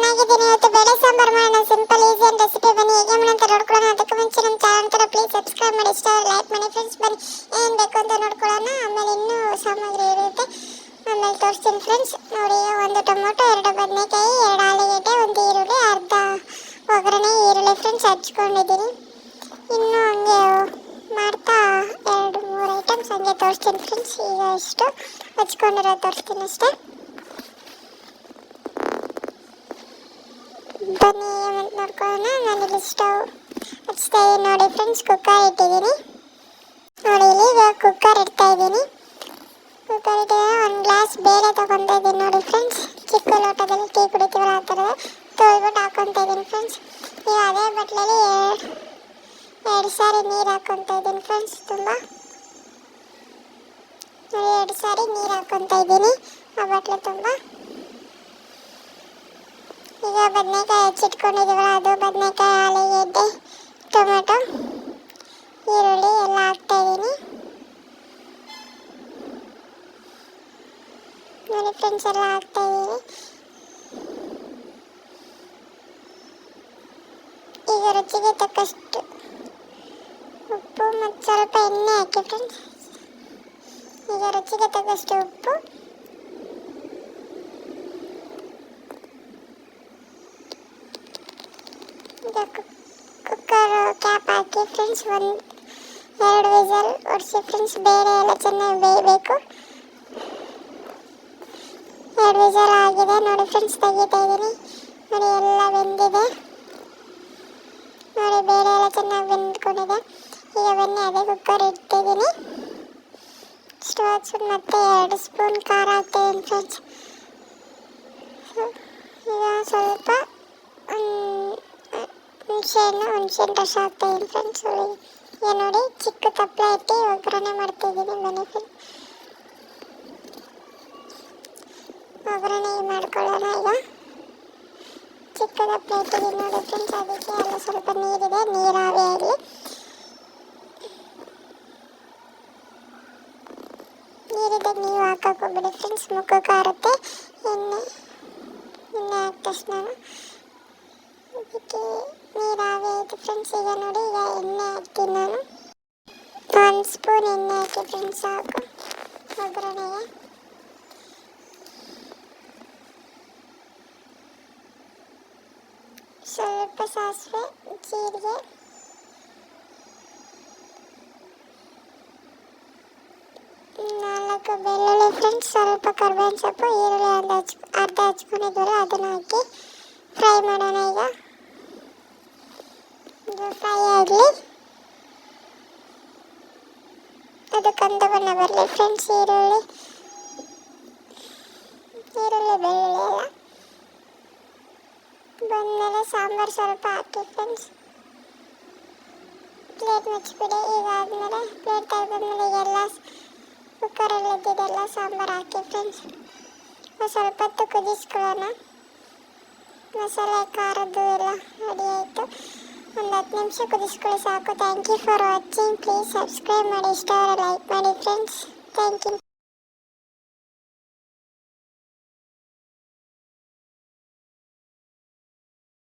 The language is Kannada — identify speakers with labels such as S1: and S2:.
S1: ಚೆನ್ನಾಗಿದ್ದೀನಿ. ಇವತ್ತು ಬೇಳೆ ಸಾಂಬಾರು ಮಾಡೋಣ. ಸಿಂಪಲ್ ಈಸಿ ಅಂಡ್ ರೆಸಿಪಿ ಬನ್ನಿ. ಹೇಗೆ ಮಾಡೋಣ ಅಂತ ನೋಡ್ಕೊಳ್ಳೋಣ. ಅದಕ್ಕೆ ಮುಂಚೆ ನಮ್ಮ ಚಾನಲ್ ತರ ಪ್ಲೀಸ್ ಸಬ್ಸ್ಕ್ರೈಬ್ ಮಾಡಿ. ಇಷ್ಟ ಲೈಕ್ ಮಾಡಿ ಫ್ರೆಂಡ್ಸ್ ಬನ್ನಿ. ಏನು ಬೇಕು ಅಂತ ನೋಡ್ಕೊಳ್ಳೋಣ. ಆಮೇಲೆ ಇನ್ನೂ ಸಾಮಗ್ರಿ ಇರುತ್ತೆ. ಆಮೇಲೆ ತೋರಿಸ್ತೀನಿ ಫ್ರೆಂಡ್ಸ್ ನೋಡಿ, ಒಂದು ಟೊಮೊಟೊ, ಎರಡು ಬದನೆಕಾಯಿ, ಎರಡು ಆಲೂಗೆಡ್ಡೆ, ಒಂದು ಈರುಳ್ಳಿ, ಅರ್ಧ ಒಗ್ಗರಣೆ, ಈರುಳ್ಳಿ ಫ್ರೆಂಡ್ಸ್ ಹಚ್ಕೊಂಡಿದ್ದೀನಿ. ಇನ್ನೂ ಹಂಗೆ ಮಾಡ್ತಾ ಎರಡು ಮೂರು ಐಟಮ್ಸ್ ಹಂಗೆ ತೋರಿಸ್ತೀನಿ ಫ್ರೆಂಡ್ಸ್ ಈಗ ಇಷ್ಟು. ಹಚ್ಕೊಂಡಿರೋ ತೋರಿಸ್ತೀನಿ ಅಷ್ಟೇ. ಬನ್ನಿ ಅಂತ ನೋಡ್ಕೊಳ್ಳೋಣ. ನಾನಿಲ್ಲಿ ಸ್ಟವ್ ಹಚ್ತಾ ನೋಡಿ ಫ್ರೆಂಡ್ಸ್ ಕುಕ್ಕರ್ ಇಟ್ಟಿದ್ದೀನಿ. ನೋಡಿ, ಇಲ್ಲಿ ಈಗ ಕುಕ್ಕರ್ ಇಡ್ತಾ ಇದ್ದೀನಿ. ಕುಕ್ಕರ್ ಇಟ್ಟಿದ್ದೀನಿ ಒಂದು ಗ್ಲಾಸ್ ಬೇಳೆ ತಗೊತಾ ಇದ್ದೀನಿ. ನೋಡಿ ಫ್ರೆಂಡ್ಸ್ ಚಿಕ್ಕ ಲೋಟದಲ್ಲಿ ಟೀ ಕುಡಿತೀವಲ್ಲ ಆ ಥರದ ತೊಳ್ಬಿಟ್ಟು ಹಾಕೊತಾ ಇದ್ದೀನಿ ಫ್ರೆಂಡ್ಸ್ ಈಗ ಅದೇ ಬಟ್ಲಲ್ಲಿ ಎರಡು ಎರಡು ಸಾರಿ ನೀರು ಹಾಕೊತಾ ಇದ್ದೀನಿ ಫ್ರೆಂಡ್ಸ್ ತುಂಬ. ನೋಡಿ, ಎರಡು ಸಾರಿ ನೀರು ಹಾಕೊತಾ ಇದ್ದೀನಿ ಆ ಬಟ್ಲೆ ತುಂಬ. ಈಗ ಬದನೆಕಾಯಿ ಹೆಚ್ಚಿಟ್ಕೊಂಡಿದ್ದೀವಲ್ಲ ಅದು ಬದನೆಕಾಯಿ ಆಲೂಗೆಡ್ಡೆ ಟೊಮೆಟೊ, ಈರುಳ್ಳಿ ಎಲ್ಲ ಹಾಕ್ತಾ ಇದ್ದೀನಿ. ನೋಡಿ ಫ್ರೆಂಡ್ಸ್, ಎಲ್ಲ ಹಾಕ್ತಾ ಇದ್ದೀನಿ. ಈಗ ರುಚಿಗೆ ತಕ್ಕಷ್ಟು ಉಪ್ಪು ಮತ್ತು ಸ್ವಲ್ಪ ಎಣ್ಣೆ ಹಾಕಿ, ಫ್ರೆಂಡ್ಸ್. ಈಗ ರುಚಿಗೆ ತಕ್ಕಷ್ಟು ಉಪ್ಪು. ಈಗ ಕುಕ್ಕರ್, ಕ್ಯಾಪ್ ಹಾಕಿ, ಫ್ರೆಂಡ್ಸ್ ಒಂದು ಎರಡು ವಿಸಲ್ ಒಡಿಸಿ, ಫ್ರೆಂಡ್ಸ್ ಬೇರೆ ಎಲ್ಲ ಚೆನ್ನಾಗಿ ಬೇಯಬೇಕು. ಎರಡು ವಿಸಲ್ ಆಗಿದೆ. ನೋಡಿ ಫ್ರೆಂಡ್ಸ್, ತೆಗಿತಾ ಇದ್ದೀನಿ. ನೋಡಿ, ಎಲ್ಲ ಬೆಂದಿದೆ. ನೋಡಿ, ಬೇರೆ ಎಲ್ಲ ಚೆನ್ನಾಗಿ ಬೆಂದ್ಕೊಂಡಿದೆ. ಈಗ ಬನ್ನಿ, ಅದೇ ಕುಕ್ಕರ್ ಇಟ್ಟಿದ್ದೀನಿ. ಸ್ಟವ್ ಹಚ್ಬಿಟ್ಟು ಮತ್ತೆ ಎರಡು ಸ್ಪೂನ್ ಖಾರ ಹಾಕ್ತಿದ್ದೀನಿ ಫ್ರೆಂಡ್ಸ್ ಈಗ ಸ್ವಲ್ಪ ಹುಣಸೆಹಣ್ಣು ಹುಣಸೆಹಣ್ಣು ರಸ ಹಾಕ್ತಾಯಿದ್ದೀನಿ ಫ್ರೆಂಡ್ಸ್ ಈಗ ನೋಡಿ, ಚಿಕ್ಕ ತಪ್ಪಲೆ ಇಟ್ಟು ಒಗ್ಗರಣೆ ಮಾಡ್ತಾಯಿದ್ದೀನಿ ಬನ್ನಿ ಫ್ರೆಂಡ್ಸ್ ಒಗ್ಗರಣೆ ಮಾಡ್ಕೊಳ್ಳೋಣ ಈಗ. ಚಿಕ್ಕದ ಪ್ಲೇಟಿಗೆ ನೋಡಿ ಫ್ರೆಂಡ್ಸ್ ಅದಕ್ಕೆ ಎಲ್ಲ ಸ್ವಲ್ಪ ನೀರಿದೆ. ನೀರಾವೆ ಆಗಲಿ. ನೀರಿದೆ ನೀವು ಹಾಕಕ್ಕೆ ಹೋಗ್ಬಿಡಿ ಫ್ರೆಂಡ್ಸ್ ಮುಖಕ್ಕೆ ಆರುತ್ತೆ. ಎಣ್ಣೆ ಎಣ್ಣೆ ಹಾಕಿದ ತಕ್ಷಣ ಅದಕ್ಕೆ ನೀರಾವಿ ಆಯಿತು ಫ್ರೆಂಡ್ಸ್ ಈಗ ನೋಡಿ, ಈಗ ಎಣ್ಣೆ ಹಾಕ್ತೀನಿ ನಾನು. ಒಂದು ಸ್ಪೂನ್ ಎಣ್ಣೆ ಹಾಕಿ ಫ್ರೆಂಡ್ಸ್ ಸಾಕು ಒಗ್ಗರಣೆಗೆ. ಸ್ವಲ್ಪ ಸಾಸಿವೆ, ಜೀರಿಗೆ. ನಾಲ್ಕು ಬೆಳ್ಳುಳ್ಳಿ ಫ್ರೆಂಡ್ಸ್ ಸ್ವಲ್ಪ ಕರ್ಬೇವಿನ ಸೊಪ್ಪು, ಈರುಳ್ಳಿ ಒಂದು ಹಚ್ ಅರ್ಧ ಹಚ್ಕೊಂಡಿದ್ದೀವಲ್ಲ ಅದನ್ನು ಹಾಕಿ ಫ್ರೈ ಮಾಡೋಣ ಈಗ. ಇದು ಫ್ರೈ ಆಗಲಿ ಅದು ಕಂದ ಬಣ್ಣ ಬರಲಿ ಫ್ರೆಂಡ್ಸ್ ಈರುಳ್ಳಿ ಈರುಳ್ಳಿ ಬೆಳ್ಳುಳ್ಳಿ ಎಲ್ಲ ಬಂದಮೇಲೆ ಸಾಂಬಾರು ಸ್ವಲ್ಪ ಹಾಕಿ ಫ್ರೆಂಡ್ಸ್ ಪ್ಲೇಟ್ ಮುಚ್ಚಿಬಿಡಿ ಈಗ ಆದಮೇಲೆ ಪ್ಲೇಟ್ ತೆಗೆದ್ಮೇಲೆ ಎಲ್ಲ ಕುಕ್ಕರಲ್ಲಿ ಇದ್ದಿದ್ದೆಲ್ಲ ಸಾಂಬಾರು ಹಾಕಿ ಫ್ರೆಂಡ್ಸ್ ಸ್ವಲ್ಪ ಹೊತ್ತು ಕುದಿಸ್ಕೊಳ್ಳೋಣ ಮಸಾಲೆ ಖಾರದ್ದು ಎಲ್ಲ ರೆಡಿ ಆಯಿತು ಒಂದು ಹತ್ತು ನಿಮಿಷ ಕುದಿಸ್ಕೊಳ್ಳಿ ಸಾಕು thank you for watching please subscribe ಮಾಡಿ ಇಷ್ಟ ಲೈಕ್ ಮಾಡಿ ಫ್ರೆಂಡ್ಸ್ ಥ್ಯಾಂಕ್ ಯು